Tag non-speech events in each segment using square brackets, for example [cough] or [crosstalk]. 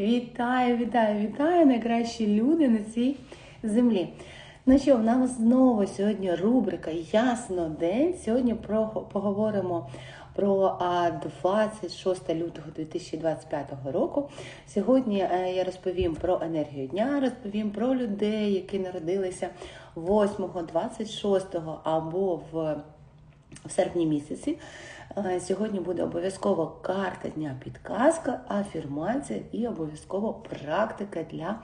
Вітаю, вітаю, вітаю, найкращі люди на цій землі. Ну що, в нас знову сьогодні рубрика Ясно день. Сьогодні про, поговоримо про 26 лютого 2025 року. Сьогодні е, я розповім про енергію дня, розповім про людей, які народилися 8, 26 або в в серпні місяці. Е, Сьогодні буде обов'язково карта дня підказка, афірмація і обов'язково практика для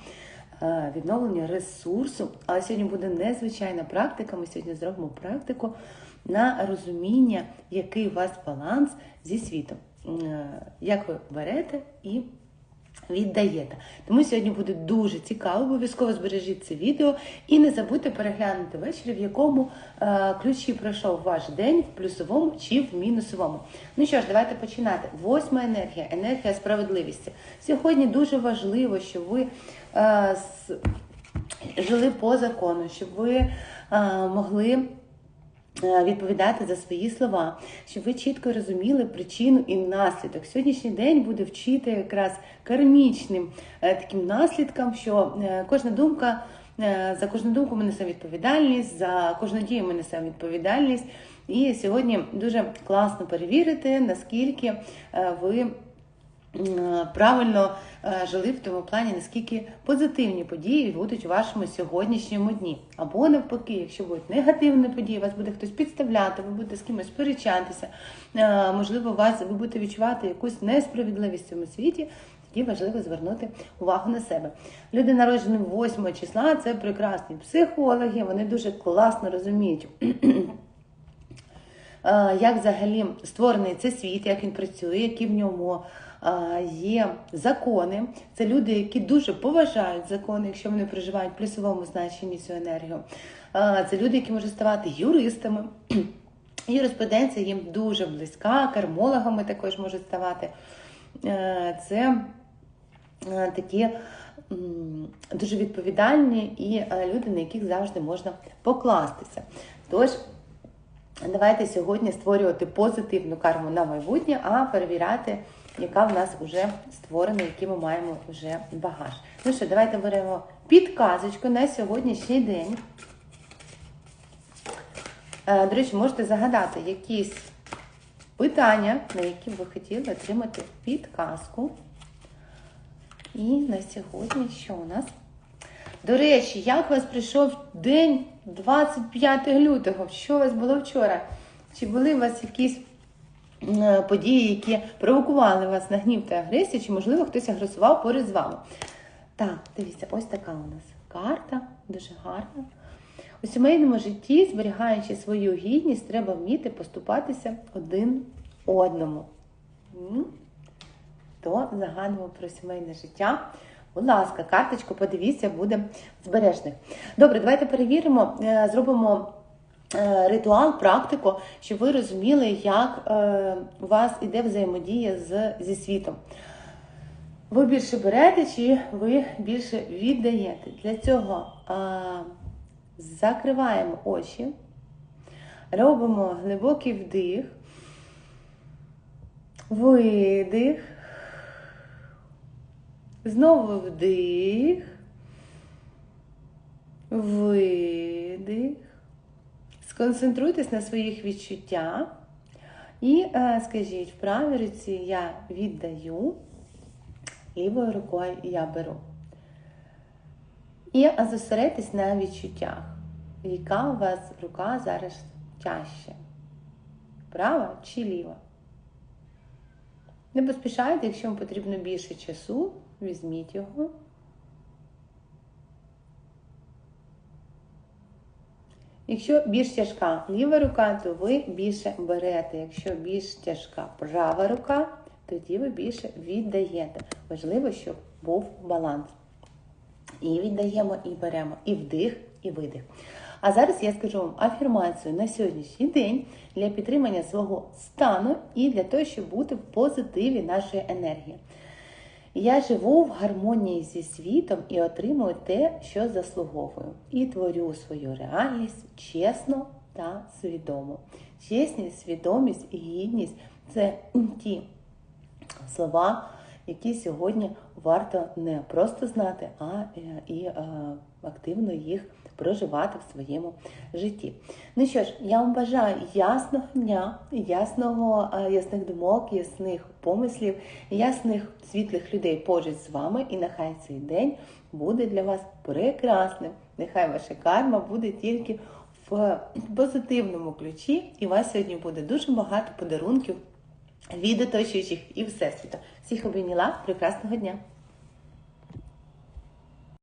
е, відновлення ресурсу. Але сьогодні буде незвичайна практика. Ми сьогодні зробимо практику на розуміння, який у вас баланс зі світом. Е, Як ви берете і віддаєте. Тому сьогодні буде дуже цікаво. Обов'язково збережіть це відео і не забудьте переглянути ввечері, в якому е, ключі пройшов ваш день в плюсовому чи в мінусовому. Ну що ж, давайте починати. Восьма енергія, енергія справедливості. Сьогодні дуже важливо, щоб ви е, жили по закону, щоб ви е, могли. Е, відповідати за свої слова, щоб ви чітко розуміли причину і наслідок. Сьогоднішній день буде вчити якраз кармічним е, таким наслідкам, що е, кожна думка. За кожну думку ми несемо відповідальність, за кожну дію ми несемо відповідальність. І сьогодні дуже класно перевірити, наскільки ви правильно е, жили в тому плані, наскільки позитивні події будуть у вашому сьогоднішньому дні. Або навпаки, якщо будуть негативні події, вас буде хтось підставляти, ви будете з кимось сперечатися, е, можливо, вас ви будете відчувати якусь несправедливість в цьому світі. Тоді важливо звернути увагу на себе. Люди, народжені 8 числа, це прекрасні психологи, вони дуже класно розуміють. [clears throat] Е, як взагалі створений цей світ, як він працює, які в ньому є закони. Це люди, які дуже поважають закони, якщо вони проживають в плюсовому значенні цю енергію. Це люди, які можуть ставати юристами. [clears throat] Юриспруденція їм дуже близька, кармологами також можуть ставати. Е, це е, такі дуже відповідальні і е, люди, на яких завжди можна покластися. Тож, давайте сьогодні створювати позитивну карму на майбутнє, а перевіряти яка в нас вже створена, який ми маємо вже багаж. Ну що, давайте беремо підказочку на сьогоднішній день. Е, до речі, можете загадати якісь питання, на які ви хотіли отримати підказку. І на сьогодні що у нас? До речі, як у вас прийшов день 25 лютого? Що у вас було вчора? Чи були у вас якісь Е, події, які провокували вас на гнів та агресію, чи, можливо, хтось агресував поряд з вами. Так, дивіться, ось така у нас карта, дуже гарна. У сімейному житті, зберігаючи свою гідність, треба вміти поступатися один одному. То загадуємо про сімейне життя. Будь ласка, карточку, подивіться, буде збережних. Добре, давайте перевіримо, е, зробимо Е, ритуал, практику, щоб ви розуміли, як е, у вас іде взаємодія з, зі світом. Ви більше берете, чи ви більше віддаєте. Для цього а, закриваємо очі, робимо глибокий вдих, видих, знову вдих, видих. Сконцентруйтесь на своїх відчуттях і е, скажіть, в правій руці я віддаю, лівою рукою я беру. І зосередьтесь на відчуттях, яка у вас рука зараз тяжче? Права чи ліва? Не поспішайте, якщо вам потрібно більше часу, візьміть його. Якщо більш тяжка ліва рука, то ви більше берете. Якщо більш тяжка права рука, тоді ви більше віддаєте. Важливо, щоб був баланс. І віддаємо, і беремо, і вдих, і видих. А зараз я скажу вам афірмацію на сьогоднішній день для підтримання свого стану і для того, щоб бути в позитиві нашої енергії. Я живу в гармонії зі світом і отримую те, що заслуговую, і творю свою реальність чесно та свідомо. Чесність, свідомість і гідність це ті слова, які сьогодні варто не просто знати, а е, і е, активно їх проживати в своєму житті. Ну що ж, я вам бажаю ясного дня, ясного, е, ясних думок, ясних помислів, ясних світлих людей поруч з вами, і нехай цей день буде для вас прекрасним. Нехай ваша карма буде тільки в позитивному ключі, і у вас сьогодні буде дуже багато подарунків від оточуючих і всесвіту. Всіх обійняла прекрасного дня!